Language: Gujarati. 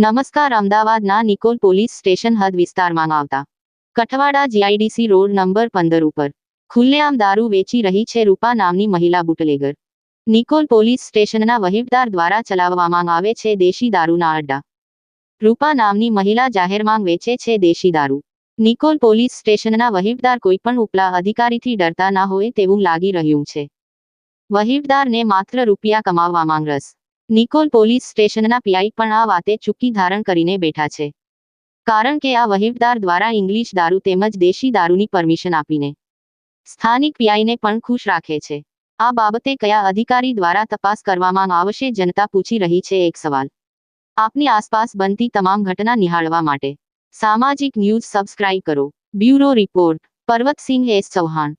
નમસ્કાર, અમદાવાદના નિકોલ પોલીસ સ્ટેશન હદ વિસ્તારમાં આવતા. કઠવાડા જીઆઈડીસી રોડ નંબર પંદર ઉપર. ખુલ્લેઆમ દારૂ વેચી રહી છે રૂપા નામની મહિલા બુટલેગર. નિકોલ પોલીસ સ્ટેશનના વહીવટદાર દ્વારા ચલાવવામાં આવે છે દેશી દારૂના અડ્ડા. રૂપા નામની મહિલા જાહેરમાં વેચે છે દેશી દારૂ. નિકોલ પોલીસ સ્ટેશનના વહીવટદાર કોઈપણ ઉપલા અધિકારીથી ડરતા ના હોય તેવું લાગી રહ્યું છે. વહીવટદારને માત્ર રૂપિયા કમાવવામાં રસ. નિકોલ પોલીસ સ્ટેશનના પીઆઈ પણ આ વાતે ચૂકી ધારણ કરીને બેઠા છે. કારણ કે આ વહીવટદાર દ્વારા ઇંગ્લિશ દારૂ તેમજ દેશી દારૂની પરમિશન આપીને. સ્થાનિક પીઆઈને પણ ખુશ રાખે છે. આ બાબતે કયા અધિકારી દ્વારા તપાસ કરવામાં આવશે જનતા પૂછી રહી છે એક સવાલ. આપની આસપાસ બનતી તમામ ઘટના નિહાળવા માટે. સામાજિક ન્યૂઝ સબસ્ક્રાઇબ કરો. Bureau report. Parvatsinh S Chauhan.